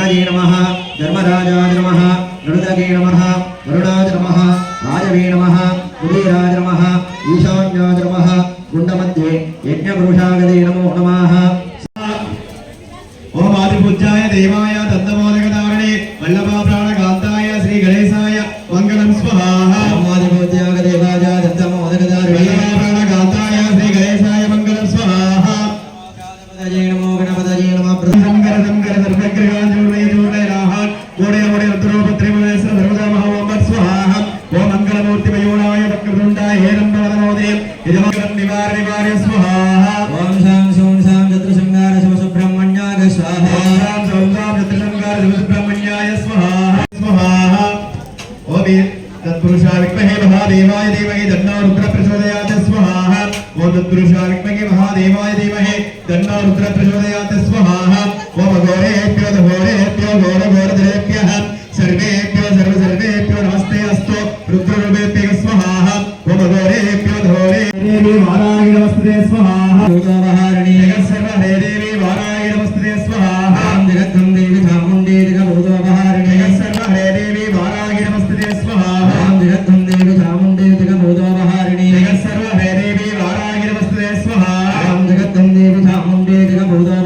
భట్టజే నమ ధర్మరాజాయ నమ గణుదగే నమ వరుణాయ నమ రాజవే నమ కుబేరాయ నమ ఈశాన్యాయ నమ గుండమధ్యే యజ్ఞపురుషాగదే నమో నమ. ఓం ఆదిపూజ్యాయ దేవాయ దత్తమోదకదారణే వల్లభా ప్రాణ यजमान निवार निवार स्वाहा। ओम शाम सोम शाम चतुर संगार शिव सुब्रह्मण्याय स्वाहा ओम शाम सोम शाम चतुर संगार शिव सुब्रह्मण्याय स्वाहा स्वाहा ओम तत्पुरुषा विद्महे महादेवाय धीमहि तन्नो रुद्र प्रचोदयात् स्वाहा ओम तत्पुरुषा विद्महे महादेवाय धीमहि तन्नो रुद्र प्रचोदयात् स्वाहा ओम घोरेभ्यो घोरेभ्यो घोर घोरधरेभ्यः नमस्ते स्वाहा लोकवहारिणी जगत्सर्व हरेदेवी वाराय नमस्ते स्वाहा जगद्धं देवी धामुण्डे जगभूतोपहारिणी जगत्सर्व हरेदेवी वाराय नमस्ते स्वाहा जगद्धं देवी धामुण्डे जगभूतोपहारिणी जगत्सर्व हरेदेवी वाराय नमस्ते स्वाहा जगद्धं देवी धामुण्डे जगभूतो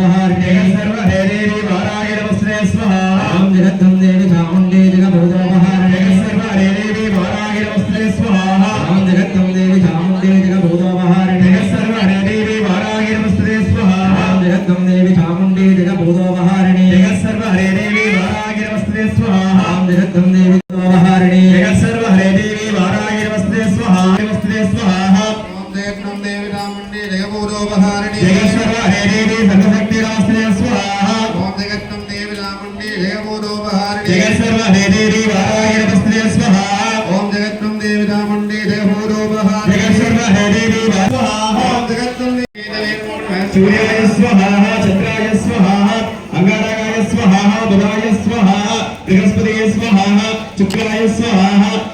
सूर्याय स्वाहा चंद्राय स्वाहा अंगारकाय स्वाहा बुधाय स्वाहा बृहस्पति स्वाहा शुक्राय स्वाहा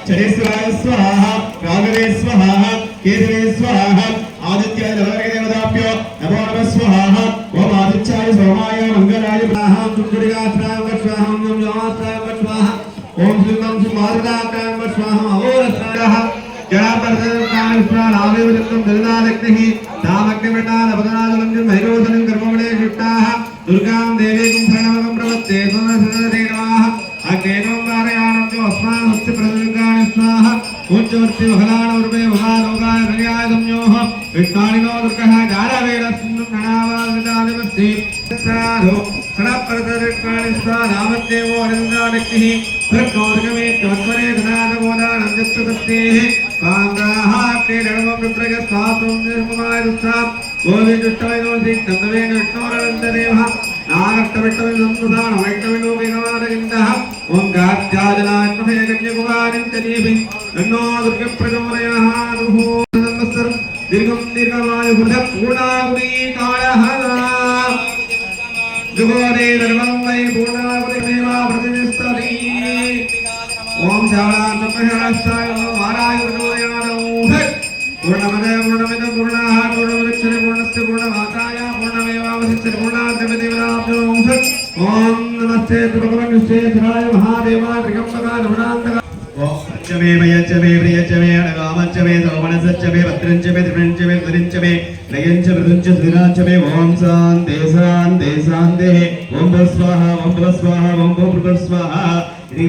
शनेश्वराय स्वाहा राघवे स्वाहा केतवे स्वाहा आदित्याय देवताभ्यो नमो नमः स्वाहा ओम आदित्याय सोमाय मंगलाय स्वाहा चुंडुरिगात्राय स्वाहा ఓం శ్రీమం సుమారుదాత్రాం స్వాహం అహోరత్రాః జడాపరదాం స్వాహ ఆవేవృత్తం దళనాలగ్నిః తామగ్నిమృతాల పదనాదలంజం భైరోధనం కర్మవడే యుక్తాః దుర్గాం దేవీం ప్రణవకం ప్రవత్తే సునసదే నమః అగ్నేనం వారయాణం చ అస్మాన్ హస్తి ప్రదుర్గాణి స్వాహ ఉజ్జవర్తి మహలాన ఉర్వే మహాలోకాయ ధన్యాయ సంయోహ విష్ణానినో దుర్గః జారవేద సింధు ప్రణావాదిదాదిమస్తి సాధు సనపరదర్కాణి స్వానామద్దేవో అనందానక్తిః ప్రకౌర్గమే త్వత్వరే ధనాదమోదానం జప్తదత్తేః కాంగ్రాహ క్రీడనం విప్రగ స్వాతం నిర్మమాయ దుస్సాం గోవిందుష్టమైనో దిక్తమవేన విష్ణోరనందదేవ నాగష్టవిష్టమిదం సుధాన వైష్ణవినో దుగోదే ధర్మం వై పూర్ణాపతిదేవా ప్రతిష్టతి ఓం శాలాన్నమహాస్తాయ నమః వారాయ గురుదేవ నమః పూర్ణమదే పూర్ణమిదం పూర్ణాః పూర్ణముదచ్యతే పూర్ణస్య పూర్ణమాదాయ పూర్ణమేవావశిష్యతే పూర్ణాద్రమదేవనాభ్యో నమః ఓం నమస్తే భగవన్ విశ్వేశ్వరాయ మహాదేవాయ త్రికంబకాయ రుణాంతకాయ ఓంచమే వయచమే ప్రియచమే అణగామచ్చమే సోమనసచ్చమే భద్రంచమే త్రిపుణంచమే ధరించమే నయంచ మృదంచ ధృనాచమే ఓం శాంతే శాంతే శాంతే ఓం స్వాహ ఓం స్వాహ ఓం స్వాహ. ఇది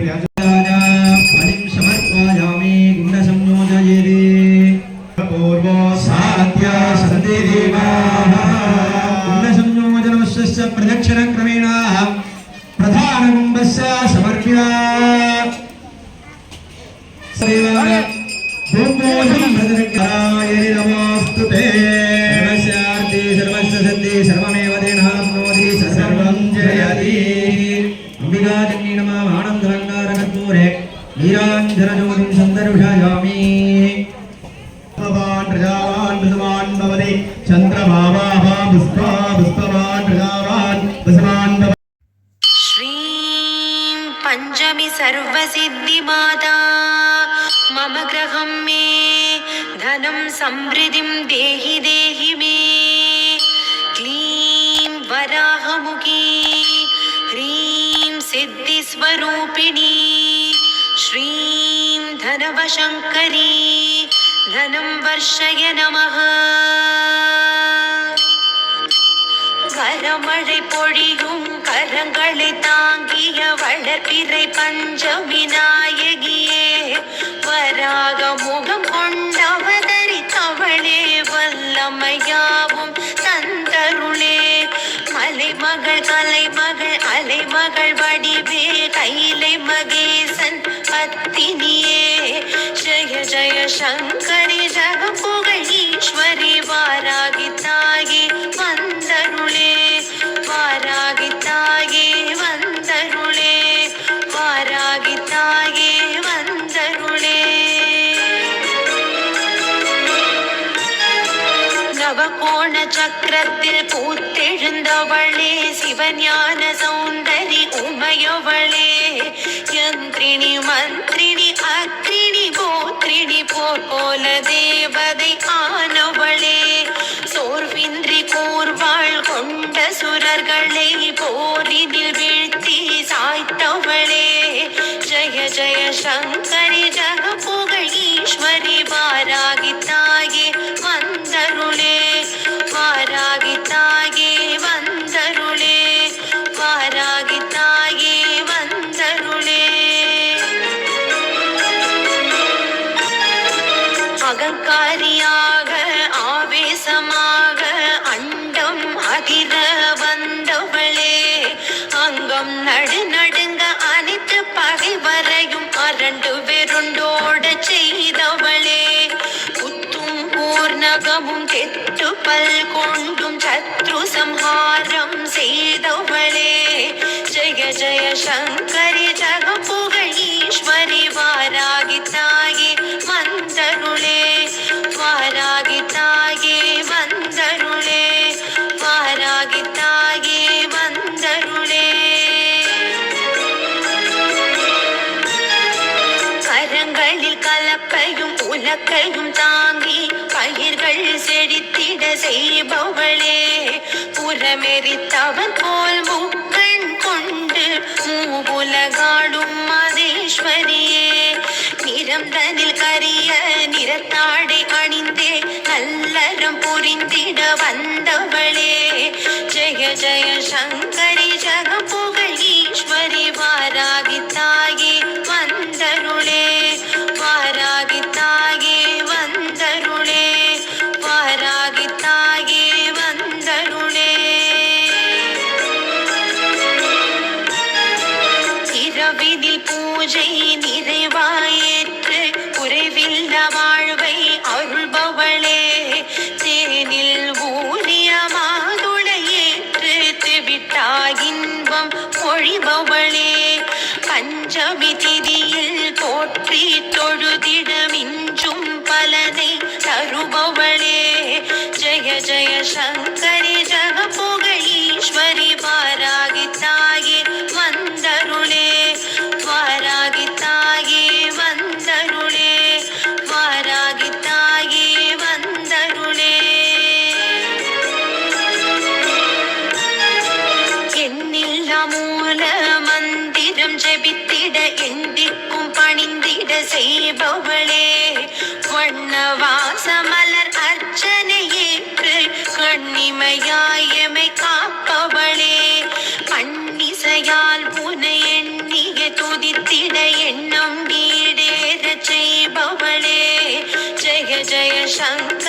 श्रीं पञ्चमी सर्वसिद्धिमाता मम गृहं मे धनं समृद्धिं देहि देहि ह्रीं सिद्धिस्वरूपिणी श्रीं धनवशङ्करी। धनं वर्षय नमः கரமழை பொழியும் கரங்களை தாங்கிய வளர்பிறை பஞ்சமி நாயகியே வராக முகம் கொண்டவதரித்தவளே வல்லமையாவும் தந்தருளே மலைமகள் கலைமகள் அலைமகள் வடிவே கைலை சங்கரி ஜக புகழ் ஈஸ்வரி வாராகி தாயே வந்தருளே. வாராகி தாயே வந்தருளே. வாராகி தாயே வந்தருளே. நவகோண சக்கரத்தில் பூத்தெழுந்தவளே சிவஞான சௌந்தரி உமையவளே. யந்திரிணி மந்திரிணி அக்க அக்ரிணி போர் போல தேவதை ஆனவளே சோர்வின்றி கூர்வாள் கொண்ட சுரர்களை போரினில் வீழ்த்தி சாய்த்தவளே. ஜய ஜய சங்கரி ஜக அங்கம் நடு நடுங்க அனைத்து பகைவரையும் அரண்டு வெருண்டோட செய்தவளே. புத்தும் பூர்ணகமும் கெட்டு பல் கொண்டும் சத்ரு சம்ஹாரம் செய்தவளே. ஜெய ஜெய சங்கரி ஜக கலப்பையும் உலக்கையும் தாங்கி பயிர்கள் செழித்திட செய்பவளே. புறமெறித்தவன் போல் முக்கண் கொண்டு மூவுலகாடும் மதேஸ்வரியே நிறந்தனில் கரிய நிறத்தாடை அணிந்தே நல்லறம் புரிந்திட வந்தவளே. ஜெய ஜெய சங்கரி ஜக பூஜை நிறைவாயேற்று குறைவில்ல வாழ்வை அருள்பவளே. தேனில் ஊறிய மாதுளையேற்று திவிட்டாய் பொழிபவளே. பஞ்சமி திதியில் போற்றி தொழுதிடமிஞ்சும் பலனை தருபவளே. ஜெய ஜெய சங்க எண்ணில்லா மந்திரம் ஜபித்திட எந்திக்கும் பணிந்திட செய்பவளே. வண்ணவாச மலர் அர்ச்சனை கண்ணிமையாயமை காப்பவளே. பன்னிசையால் புனை எண்ணிய துதித்திட எண்ணம் வீடேற செய்பவளே. ஜெய ஜெய சங்கர்